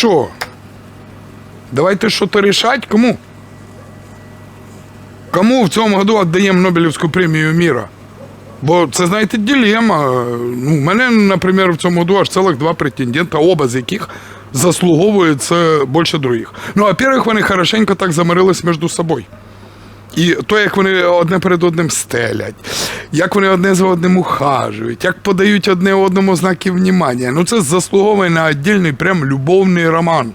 що? Давайте що то рішать кому? Кому в цьому году віддаємо Нобелівську премію міра? Бо це, знаєте, дилема. Ну, у мене, наприклад, в цьому году аж цілих два претендента, оба з яких заслуговують це більше других. Ну, во-первых, вони хорошенько так замирились між собою. І то, як вони одне перед одним стелять, як вони одне за одним ухажують, як подають одне одному знаки внимання. Ну це заслуговує на віддільний прям любовний роман.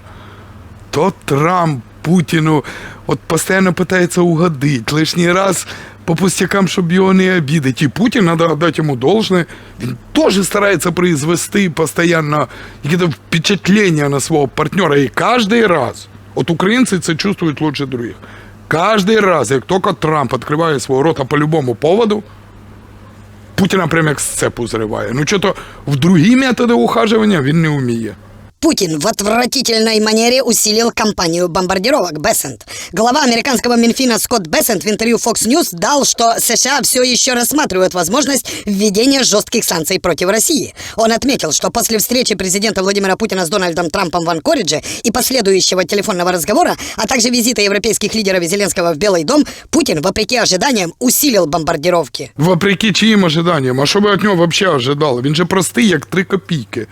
То Трамп Путіну от постійно питається угодити, лишній раз по пустякам, щоб його не обідати. І Путін, треба віддати йому должне, він теж старається произвести постійно якісь впечатлення на свого партнера. І кожен раз, от українці це чувствують лучше других. Каждый раз, як только Трамп відкриває свого рота по любому поводу, Путіна прямо як з цепу зриває. Ну, що-то в другі методи ухажування він не вміє. Путин в отвратительной манере усилил кампанию бомбардировок Бессент. Глава американского Минфина Скотт Бессент в интервью Fox News дал, что США все еще рассматривают возможность введения жестких санкций против России. Он отметил, что после встречи президента Владимира Путина с Дональдом Трампом в Анкоридже и последующего телефонного разговора, а также визита европейских лидеров и Зеленского в Белый дом, Путин, вопреки ожиданиям, усилил бомбардировки. Вопреки чиїм ожиданням, а що ви від нього взагалі ожидали? Він же простий, як три копійки.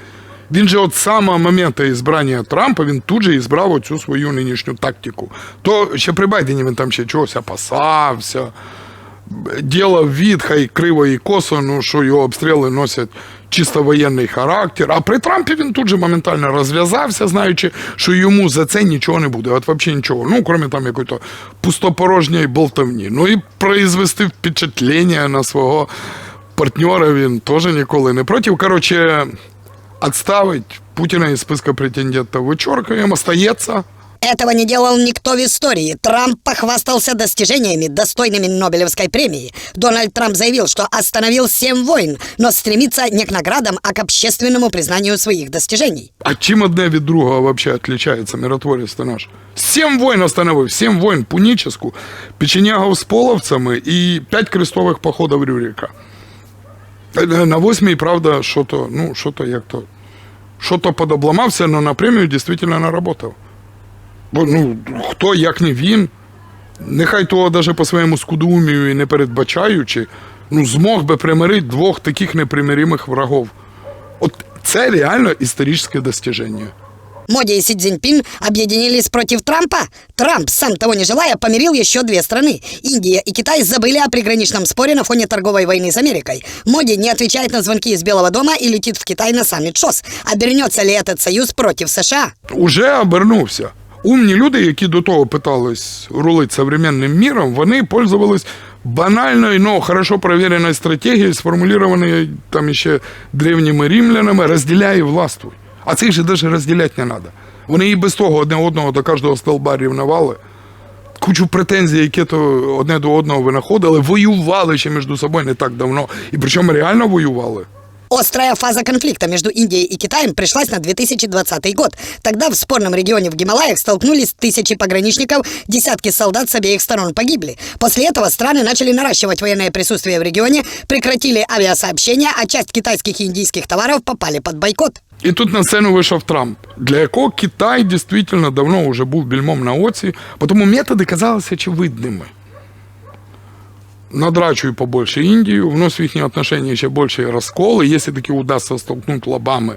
Він же от самого моменту ізбрання Трампа він тут же ізбрав оцю свою нинішню тактику. То ще при Байдені він там ще чогось опасався, ділав від, хай криво і косо, ну що його обстріли носять чисто воєнний характер. А при Трампі він тут же моментально розв'язався, знаючи, що йому за це нічого не буде. От взагалі нічого. Ну, крім там якої-то пустопорожньої болтовні. Ну і произвести впечатлення на свого партнера він теж ніколи не проти. Коротше, отставить Путина из списка претендентов вычеркиваем, остается Этого не делал никто в истории. Трамп похвастался достижениями, достойными Нобелевской премии. Дональд Трамп заявил, что остановил семь войн, но стремится не к наградам, а к общественному признанию своих достижений. А чим одне від другого вообще отличается миротворець то наш? Сім воїн остановив, сім воїн пуніческу, печенягов з половцями і п'ять крестових походів Рюрика. Е, На восьмій, правда, що-то, ну, що-то як-то, що-то подобламався, але на премію дійсно наработав. Бо, ну, хто, як не він, нехай того навіть по своєму скудоумію і не передбачаючи, ну, змог би примирити двох таких непримиримих врагов. От це реально історичне достиження. Моди и Си Цзиньпин объединились против Трампа. Трамп, сам того не желая, помирил еще две страны. Индия и Китай забыли о приграничном споре на фоне торговой войны с Америкой. Моди не отвечает на звонки из Белого дома и летит в Китай на саммит ШОС. Обернется ли этот союз против США? Уже обернувся. Умні люди, які до того питались рулити современним міром, вони пользовались банальною, но хорошо проверенной стратегією, сформулірованою там ще древніми римлянами, розділяй і властвуй. А цих же навіть розділяти не треба. Вони і без того одне одного до кожного столба рівнували. Кучу претензій, які то одне до одного винаходили, воювали ще між собою не так давно. І причому реально воювали. Острая фаза конфликта между Индией и Китаем пришлась на 2020 год. Тогда в спорном регионе в Гималаях столкнулись тысячи пограничников, десятки солдат с обеих сторон погибли. После этого страны начали наращивать военное присутствие в регионе, прекратили авиасообщения, а часть китайских и индийских товаров попали под бойкот. І тут на сцену вийшов Трамп, для якого Китай дійсно давно вже був більмом на оці, тому методи казалися очевидними. Надрачуй побольше Індію, внос в їхні отношения ще більше розколи. Якщо таки удасться столкнути лобами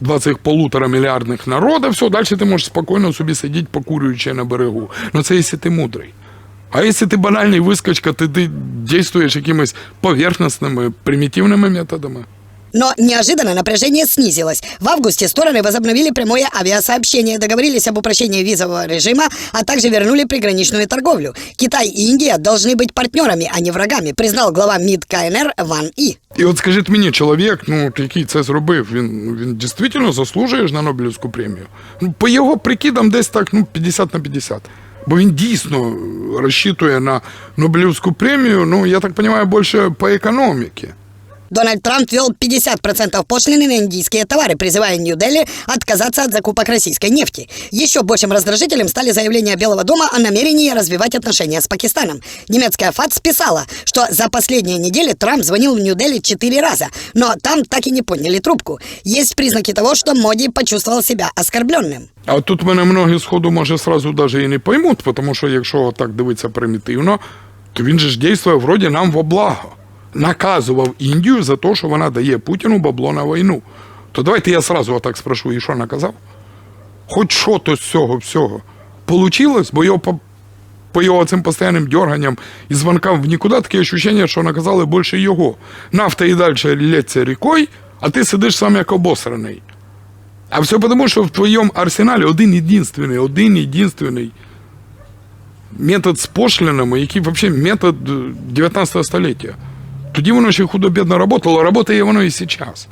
два цих полутора мільярдних народів, все, далі ти можеш спокійно собі сидіти, покурюючи на берегу. Ну це якщо ти мудрий. А якщо ти банальний вискочка, ти, ти дійствуєш якимись поверхностними, примітивними методами. Но неожиданно напряжение снизилось. В августе стороны возобновили прямое авиасообщение, договорились об упрощении визового режима, а также вернули приграничную торговлю. Китай и Индия должны быть партнерами, а не врагами, признал глава МИД КНР Ван И. І от скажіть мені, чоловік, ну який це зробив, він, він дійсно заслужує ж на Нобелівську премію. Ну, по його прикидам, десь так, ну, 50 на 50. Бо він дійсно розчитує на Нобелівську премію, ну, я так розумію, більше по економіці. Дональд Трамп ввел 50% пошлины на индийские товары, призывая Нью-Дели отказаться от закупок российской нефти. Еще большим раздражителем стали заявления Белого дома о намерении развивать отношения с Пакистаном. Немецкая ФАЦ писала, что за последние недели Трамп звонил в Нью-Дели четыре раза, но там так и не подняли трубку. Есть признаки того, что Моди почувствовал себя оскорбленным. А от тут мене многі сходу може сразу даже і не поймуть, тому що якщо так дивитися примітивно, то він же ж дійствує вроді нам во благо. Наказував Індію за те, що вона дає Путіну бабло на війну. То давайте я сразу отак спрошу, і що наказав? Хоч що то з цього всього. Получилось, бо його по, по його цим постійним дерганням і звонкам в нікуди таке ощущення, що наказали більше його. Нафта і далі лється рікою, а ти сидиш сам як обосраний. А все потому, що в твоєму арсеналі один єдинственний, один єдинственний метод з пошлинами, який взагалі метод е, 19 століття. Тоді воно ще худо-бідно работало, работає воно і зараз.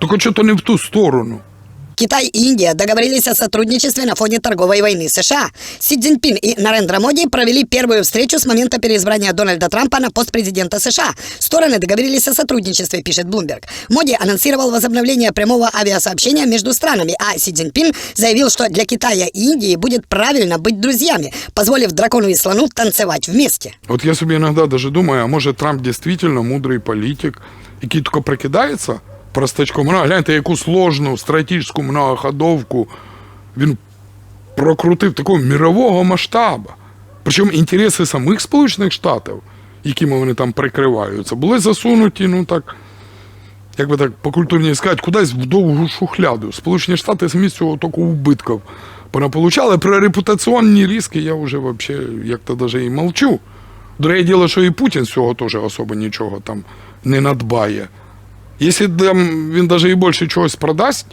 Тільки що то не в ту сторону. Китай и Индия договорились о сотрудничестве на фоне торговой войны США. Си Цзиньпин и Нарендра Моди провели первую встречу с момента переизбрания Дональда Трампа на пост президента США. Стороны договорились о сотрудничестве, пишет Bloomberg. Моди анонсировал возобновление прямого авиасообщения между странами, а Си Цзиньпин заявил, что для Китая и Индии будет правильно быть друзьями, позволив дракону и слону танцевать вместе. От я собі іноді даже думаю, а може Трамп дійсно мудрий політик, який тільки прикидається простачком. Ну, гляньте, яку сложну стратегічну многоходовку він прокрутив такого мірового масштабу. Причому інтереси самих Сполучених Штатів, якими вони там прикриваються, були засунуті, ну так, як би так по культурні сказати, кудись в довгу шухляду. Сполучені Штати самі з цього тільки убитків понаполучали. Про репутаційні ризики я вже взагалі як-то даже і молчу. Друге діло, що і Путін з цього теж особо нічого там не надбає. Якщо він навіть і більше чогось продасть,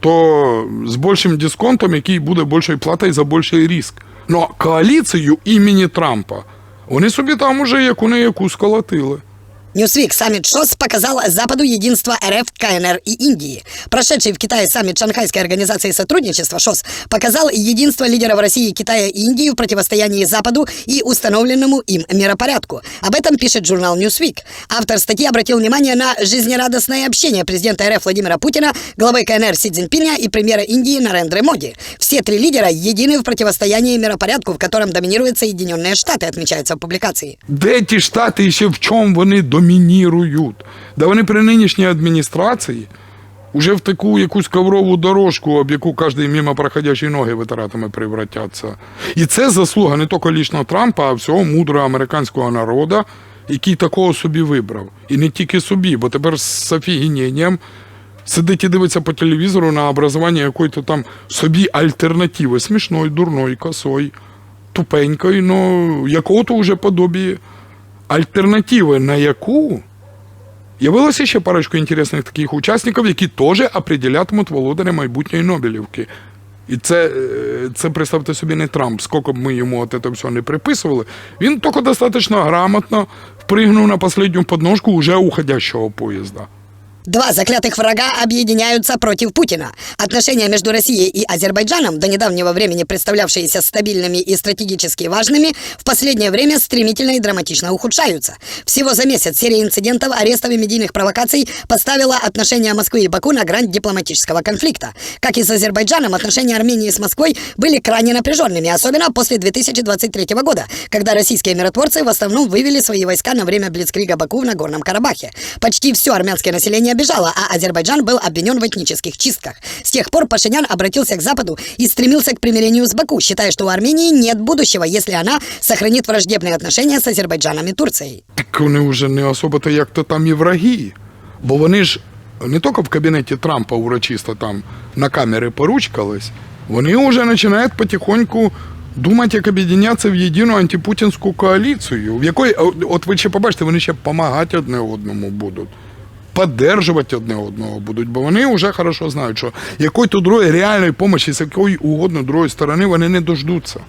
то з більшим дисконтом, який буде більшою платою за більший риск. Но коаліцію імені Трампа вони собі там уже яку не яку сколотили. Ньюсвик саммит ШОС показал Западу единство РФ, КНР и Индии. Прошедший в Китае саммит Шанхайской организации сотрудничества ШОС показал единство лидеров России, Китая и Индии в противостоянии Западу и установленному им миропорядку. Об этом пишет журнал Newsweek. Автор статьи обратил внимание на жизнерадостное общение президента РФ Владимира Путина, главы КНР Си Цзиньпиня и премьера Индии Нарендры Моди. Все три лидера едины в противостоянии миропорядку, в котором доминируют Соединенные Штаты, отмечается в публикации. Де ті штати і ще в чому вони домінірують? Да вони при нинішній адміністрації вже в таку якусь коврову дорожку, об яку кожен мимо проходящий ноги витиратиме превратяться. І це заслуга не тільки лічно Трампа, а всього мудрого американського народу, який такого собі вибрав. І не тільки собі, бо тепер з офігіненням сидить і дивиться по телевізору на образування якої-то там собі альтернативи, смішної, дурної, косої, тупенької, ну якого-то вже подобіє. Альтернативи на яку Явилося ще парочку інтересних таких учасників, які теж определятимуть володаря майбутньої Нобелівки. І це, е, це представте собі не Трамп, скільки б ми йому от це все не приписували. Він тільки достатньо грамотно впригнув на останню подножку уже уходящого поїзда. Два заклятых врага объединяются против Путина. Отношения между Россией и Азербайджаном, до недавнего времени представлявшиеся стабильными и стратегически важными, в последнее время стремительно и драматично ухудшаются. Всего за месяц серия инцидентов, арестов и медийных провокаций поставила отношения Москвы и Баку на грань дипломатического конфликта. Как и с Азербайджаном, отношения Армении с Москвой были крайне напряженными, особенно после 2023 года, когда российские миротворцы в основном вывели свои войска на время Блицкрига Баку в Нагорном Карабахе. Почти все армянское население бежало, а Азербайджан был обвинен в этнических чистках. С тех пор Пашинян обратился к Западу и стремился к примирению с Баку, считая, что у Армении нет будущего, если она сохранит враждебные отношения с Азербайджаном и Турцией. Так вони вже не особо-то як-то там і враги. Бо вони ж не тільки в кабінеті Трампа урочисто там на камери поручкались, вони вже починають потихоньку думати, як об'єднатися в єдину антипутінську коаліцію, в якої, от ви ще побачите, вони ще допомагати одне одному будуть. Поддержувати одне одного будуть, бо вони вже хорошо знають, що якої то другої реальної допомоги з якої угодно другої сторони вони не дождуться.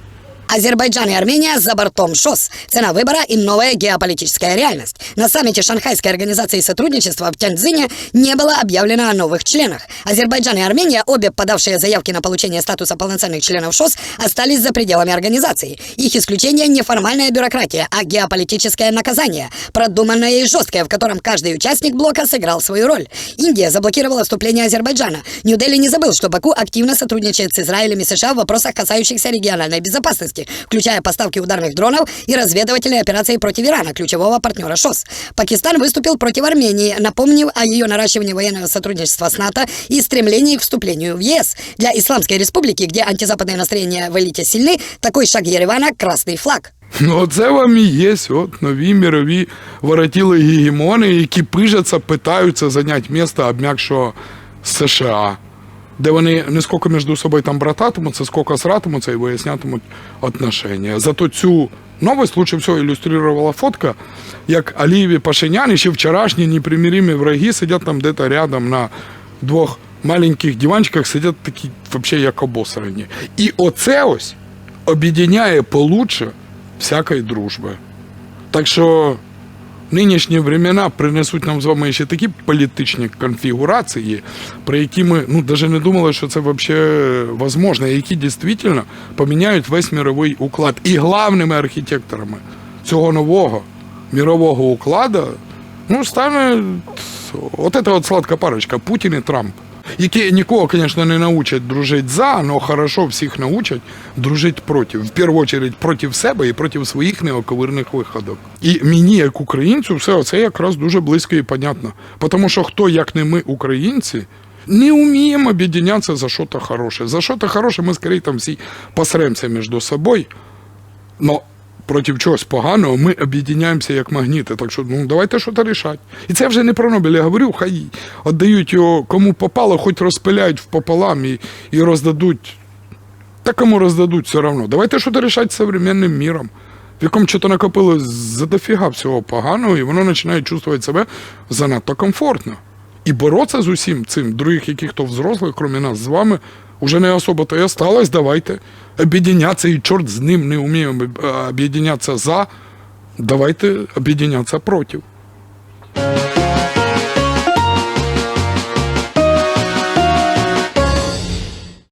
Азербайджан и Армения за бортом ШОС. Цена выбора и новая геополитическая реальность. На саммите Шанхайской организации сотрудничества в Тяньцзине не было объявлено о новых членах. Азербайджан и Армения, обе подавшие заявки на получение статуса полноценных членов ШОС, остались за пределами организации. Их исключение не формальная бюрократия, а геополитическое наказание, продуманное и жесткое, в котором каждый участник блока сыграл свою роль. Индия заблокировала вступление Азербайджана. Нью-Дели не забыл, что Баку активно сотрудничает с Израилем и США в вопросах, касающихся региональной безопасности, включая поставки ударных дронов и разведывательные операции против Ирана, ключевого партнера ШОС. Пакистан выступил против Армении, напомнив о ее наращивании военного сотрудничества с НАТО и стремлении к вступлению в ЕС. Для Исламской Республики, где антизападные настроения в элите сильны, такой шаг Еревана – красный флаг. Ну, оце вам і є от нові мірові воротіли гегемони, які пижаться, питаються зайняти місце обм'якшого США, Де вони не скільки між собою там брататимуться, скільки сратимуться і вияснятимуть отношення. Зато цю новость лучше всього ілюструвала фотка, як Алієві Пашинян і ще вчорашні непримиримі враги сидять там десь рядом на двох маленьких диванчиках, сидять такі взагалі як обосрані. І оце ось об'єдняє получше всякої дружби. Так що нинішні времена принесуть нам з вами ще такі політичні конфігурації, про які ми ну, навіть не думали, що це взагалі можливо, які дійсно поміняють весь мировий уклад. І главними архітекторами цього нового мирового укладу ну, стане от эта от сладка парочка Путін і Трамп. Які нікого, звісно, не научать дружити за, але хорошо всіх научать дружити проти. В першу чергу проти себе і проти своїх неоковирних виходок. І мені, як українцю, все це якраз дуже близько і понятно. Тому що хто, як не ми, українці, не вміємо об'єднатися за щось хороше. За щось хороше ми скоріше там всі посремся між собою. Но проти чогось поганого ми об'єднаємося як магніти. Так що ну давайте щось рішати. І це вже не про Нобель, я говорю, хай віддають його кому попало, хоч розпиляють впополам і, і роздадуть. Та кому роздадуть все одно. Давайте щось рішати з современним міром, в якому що-то накопилось за дофіга всього поганого, і воно починає чувствувати себе занадто комфортно. І боротися з усім цим, других яких-то взрослих, крім нас з вами, уже не особо то і осталось. Давайте об'єднятися, і чорт з ним не вміємо об'єднятися за. Давайте об'єднятися проти.